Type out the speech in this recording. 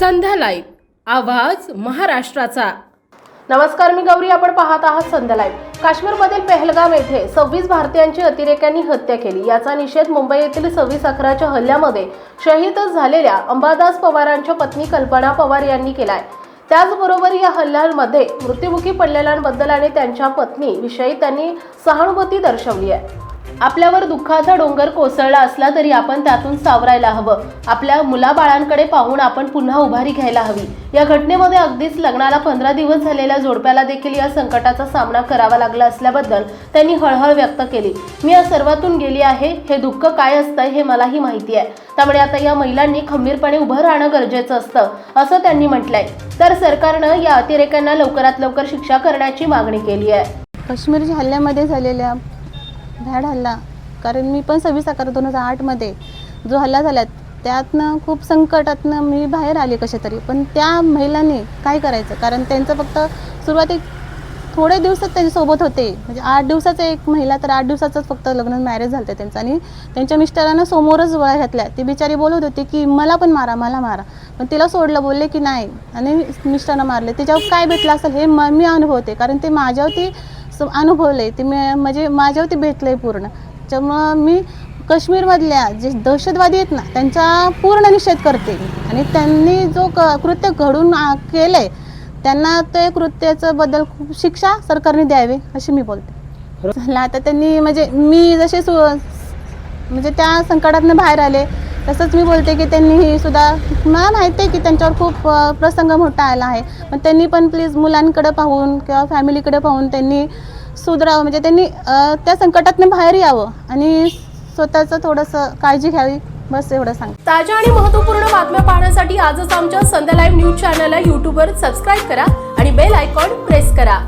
संध्या live. आवाज महाराष्ट्राचा. नमस्कार मी गौरी. आपण पाहत आहात संध्या लाईव्ह. काश्मीरमधील पहलगाम येथे सव्वीस भारतीयांची अतिरेक्यांनी हत्या केली. याचा निषेध मुंबई येथील सव्वीस अकराच्या हल्ल्यामध्ये शहीदच झालेल्या अंबादास पवारांच्या पत्नी कल्पना पवार यांनी केलाय. त्याचबरोबर या हल्ल्यांमध्ये मृत्युमुखी पडलेल्यांबद्दल आणि त्यांच्या पत्नीविषयी त्यांनी सहानुभूती दर्शवली आहे. आपल्यावर दुःखाचा डोंगर कोसळला असला तरी आपण त्यातून सावरायला हवं. आपल्या मुलाबाळांकडे पाहून आपण पुन्हा उभारी घ्यायला हवी. या घटनेमध्ये अगदीच लग्नाला पंधरा दिवस झालेल्या जोडप्याला देखील या संकटाचा सामना करावा लागला असल्याबद्दल त्यांनी हळहळ व्यक्त केली. मी या सर्वातून गेली आहे. हे दुःख काय असतं हे मलाही माहिती आहे त्यामुळे आता या महिलांनी खंबीरपणे उभं राहणं गरजेचं असतं असं त्यांनी म्हटलंय. तर सरकारनं या अतिरेक्यांना लवकरात लवकर शिक्षा करण्याची मागणी केली आहे. काश्मीर हल्ल्यामध्ये झालेल्या भ्याड हल्ला. कारण मी पण सव्वीस अकरा दोन हजार आठमध्ये जो हल्ला झाला त्यातनं खूप संकटातनं मी बाहेर आले कशा तरी पण त्या महिलांनी काय करायचं? कारण त्यांचं फक्त सुरुवातीत थोडे दिवसात त्यांच्यासोबत होते. म्हणजे आठ दिवसाचं एक महिला तर आठ दिवसाचंच फक्त लग्न मॅरेज झालं त्यांचं. आणि त्यांच्या मिस्टरांना समोरच गोळ्या घातल्या. ती बिचारी बोलत होती की मला पण मारा मला मारा. पण तिला सोडलं बोलले की नाही. आणि मिस्टरांना मारले. त्याच्यावर काय भेटलं असेल हे म मी अनुभवते. कारण ते माझ्यावरती स- अनुभवले ते मी म्हणजे माझ्यावरती भेटलंय पूर्ण. त्याच्यामुळं मी काश्मीरमधल्या जे दहशतवादी आहेत ना त्यांचा पूर्ण निषेध करते आणि त्यांनी जो क कृत्य घडून आ- केलंय त्यांना ते कृत्याचं बद्दल खूप शिक्षा सरकारने द्यावी अशी मी बोलते. झालं आता त्यांनी म्हणजे मी जसे सु म्हणजे त्या संकटातनं बाहेर आले तसंच मी बोलते की त्यांनी सुद्धा मला माहिती आहे की त्यांच्यावर खूप प्रसंग मोठा आला आहे. पण त्यांनी पण प्लीज मुलांकडे पाहून किंवा फॅमिलीकडे पाहून त्यांनी सुधरावं. म्हणजे त्यांनी त्या संकटातनं बाहेर यावं आणि स्वतःचं थोडंसं काळजी घ्यावी. बस एवढं सांग ताज्या आणि महत्त्वपूर्ण बातम्या पाहण्यासाठी आजच आमच्या संध्या लाईव्ह न्यूज चॅनलला यूट्यूबवर सबस्क्राईब करा आणि बेल आयकॉन प्रेस करा.